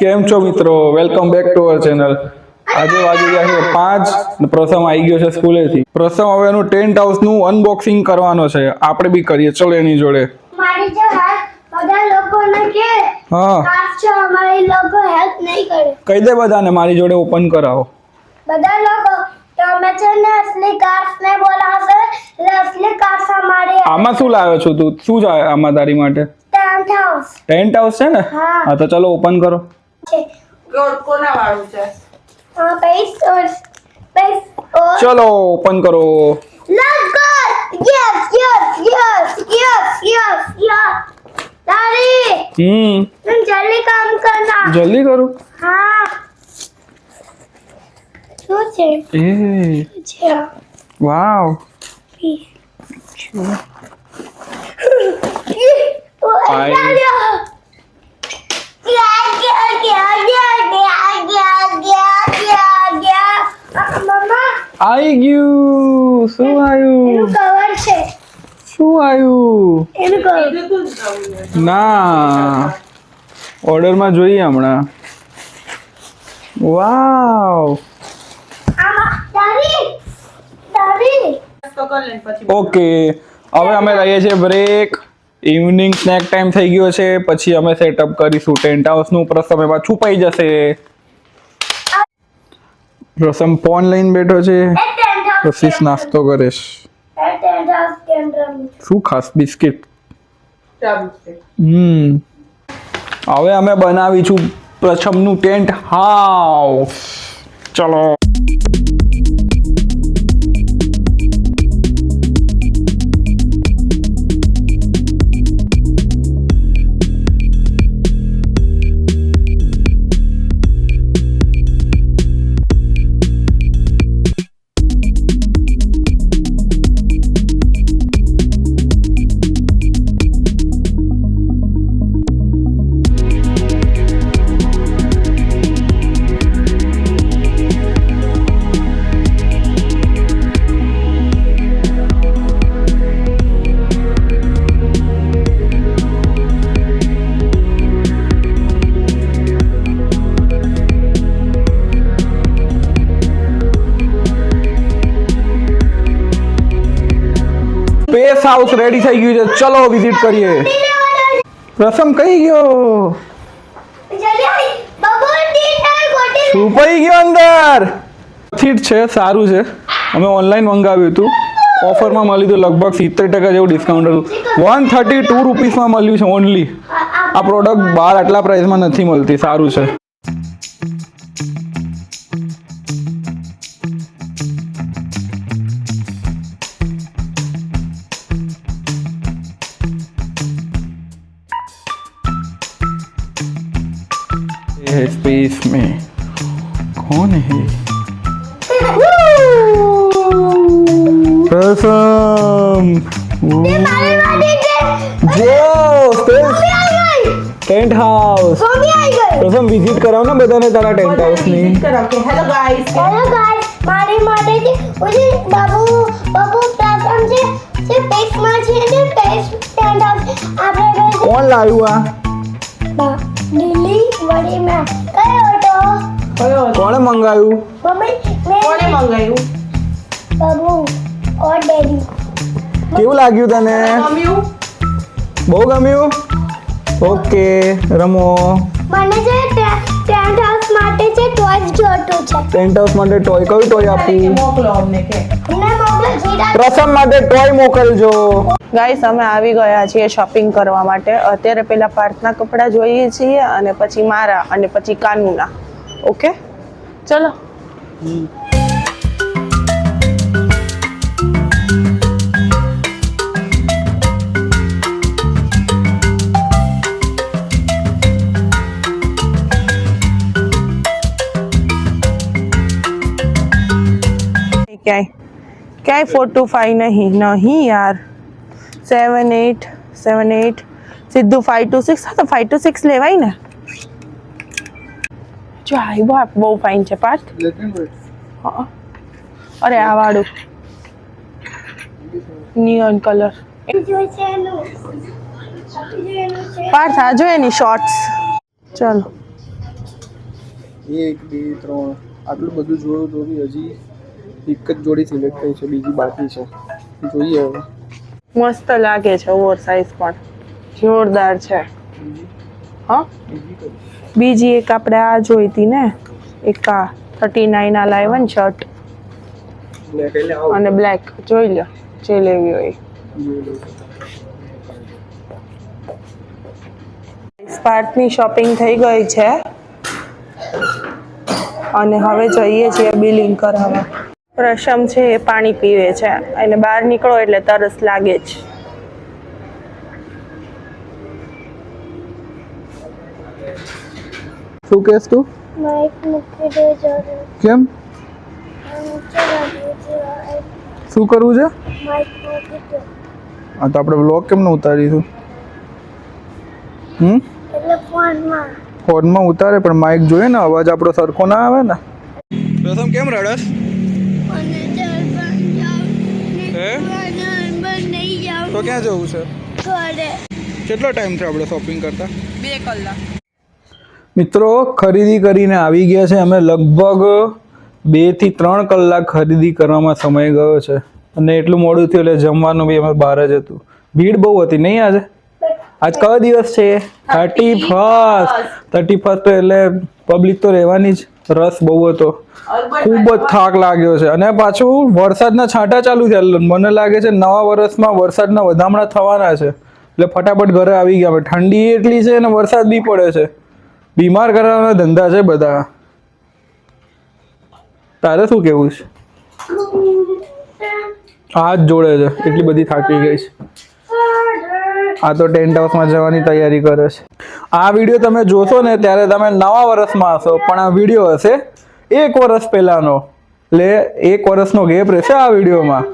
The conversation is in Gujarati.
કેમ છો મિત્રો? Welcome back to our channel આજે વાગી ગયા છે પાંચ. ને પ્રથમ આવી ગયો છે સ્કૂલેથી. પ્રથમ હવે એનું ટેન્ટ હાઉસનું અનબોક્સિંગ કરવાનો છે. આપણે બી કરીએ. ચલો એની જોડે. હા. કહી દે બધાને મારી જોડે ઓપન કરાવો. બધા લોકો તમે છે ને અસલી કાફ ને બોલાવશે. એટલે અસલી કાફ અમારી આમાં શું લાવ્યો છું તું? શું આમાં તારી માટે? હાઉસ ટેન્ટ હાઉસ છે ને? હા. તો ચલો ઓપન કરો. કોના વાળું છે? ચલો ઓપન કરો. જલ્દી કામ કરના જલ્દી કરું. હા. શું છે? એ. શું વાવ. મમ્મા આવી ગયું શું આવ્યું? કવર છે શું આવ્યું? એનું કવર ના ઓર્ડરમાં જોઈએ હમણાં. વાવ ઓકે હવે અમે લઈએ છીએ બ્રેક ઇવનિંગ સ્નેક ટાઈમ થઈ ગયો છે પછી અમે સેટઅપ કરીશું ટેન્ટ હાઉસનું પ્રસમ એમાં છુપાઈ જશે. પ્રસમ ફોન લઈને બેઠો છે. પછી નાસ્તો કરીશ. શું ખાસ બિસ્કિટ? હમ. હવે અમે બનાવીશું પ્રથમનું ટેન્ટ હાઉસ ચલો. હાઉસ રેડી થઈ ગયું છે. ચલો વિઝિટ કરીએ. રસમ કઈ ગયો? છુપાઈ ગયો અંદર? ઠીક છે, સારું છે. અમે ઓનલાઈન મંગાવ્યું હતું. ઓફરમાં મળ્યું હતું લગભગ સિત્તેર ટકા જેવું ડિસ્કાઉન્ટ હતું. વન થર્ટી ટુ રૂપીસમાં મળ્યું છે ઓનલી આ પ્રોડક્ટ બહાર આટલા પ્રાઇસમાં નથી મળતી. સારું છે. સ્પેસ મમ્મી આવી ગઈ ટેન્ટ હાઉસ મમ્મી આવી ગઈ પ્રથમ વિઝિટ કરાવ ને બધાને તારા ટેન્ટ હાઉસની Visit કરાવ કે હેલો ગાઈસ હેલો ગાઈસ મારી માટે છે ઓલી બાબુ બાબુ પ્લાટફોર્મ છે જે પેસમાં છે ને પેસ સ્ટેન્ડ હાઉસ આપણે ગઈ કોણ લાવ્યું આ બા દિલ્હી માં કયો ઓટો કયો કોણે મંગાવ્યું મમ્મી કોણે મંગાવ્યું બાબુ ઓર ડેડી? કેવું લાગ્યું તને? ગમ્યું? બહુ ગમ્યું? ઓકે રમો. મને જે ટેન્ટ હાઉસ માટે જે ટોય જોતું છે. ટેન્ટ હાઉસ માટે ટોય કયું ટોય આપી આપું? મોકલો અમને કે. પ્રથમ માટે ટોય મોકલજો. ગાઈસ, અમે આવી ગયા છીએ શોપિંગ કરવા માટે. અત્યારે પહેલા પાર્થના કપડાં જોઈએ છીએ અને પછી મારા અને પછી કાનુના. ઓકે? ચલો. ક્યાંય? ક્યાંય ફોર ટુ ફાઈવ નહીં નહીં યાર. સેવન એટ સેવન એટ સીધું ફાઈવ ટુ સિક્સ હા તો ફાઈવ ટુ સિક્સ લેવાય ને. જો આ બહુ ફાઇન છે પાર્થ. હા. અરે, આ વાળું. નિયોન કલર પાર્થ, આ જો એની શોર્ટ્સ ચલો. એક, બે, ત્રણ. આટલું બધું જોયું તો બી હજી એક જ જોડી સિલેક્ટ થઈ છે બીજી બાકી છે. જોઈએ હવે. મસ્ત લાગે છે ઓવર સાઇઝ પણ. જોરદાર છે. હા? બીજી એક આપણે આ જોઈ હતી ને? એક આ થર્ટી નાઇન આ લાઈવન શર્ટ અને બ્લેક જોઈ લો જે લેવી હોય. સ્પાર્ટની શોપિંગ થઈ ગઈ છે. અને હવે જઈએ છીએ બિલિંગ કરાવવા પ્રશમ છે એ પાણી પીવે છે. અને બહાર નીકળો એટલે તરસ લાગે જ. શું કહેશ તું? માઇક મૂકી દેજો કેમ? શું કરવું છે? માઇક મૂકી દે હા તો આપણે વ્લોગ કેમ ન ઉતારીશું? હમ? એટલે ફોનમાં. ફોનમાં ઉતારે પણ માઇક જોઈએ ને અવાજ આપણો સરખો ના આવે ને. પ્રથમ કેમ રડસ? તો ક્યાં જવું છે? ઘરે. કેટલો ટાઈમ છે આપણે શોપિંગ કરતા? બે કલાક. મિત્રો ખરીદી કરીને આવી ગયા છે. અમે લગભગ બેથી ત્રણ કલાક ખરીદી કરવામાં સમય ગયો છે. અને એટલું મોડું થયું એટલે જમવાનું બી અમે બહાર જ હતું. ભીડ બહુ હતી નહીં આજે? આજ કયો દિવસ છે? થર્ટી ફર્સ્ટ થર્ટી ફર્સ્ટ એટલે પબ્લિક તો રહેવાની જ. રસ બહુ હતો. ખૂબ જ થાક લાગ્યો છે. અને પાછું વરસાદના છાંટા ચાલુ થયા. મને લાગે છે નવા વર્ષમાં વરસાદના વધામણા થવાના છે. એટલે ફટાફટ ઘરે આવી ગયા. ઠંડી એટલી છે અને વરસાદ બી પડે છે. બીમાર કરવાના ધંધા છે બધા. તારે શું કેવું છે? હાથ જોડે છે. એટલી બધી થાકી ગઈ છે. આ તો ટેન્ટ હાઉસમાં જવાની તૈયારી કરે છે. આ વીડિયો તમે જોશો ને ત્યારે તમે નવા વર્ષમાં હશો, પણ આ વીડિયો હશે એક વર્ષ પહેલાનો. એટલે એક વર્ષનો ગેપ રહેશે આ વિડીયોમાં.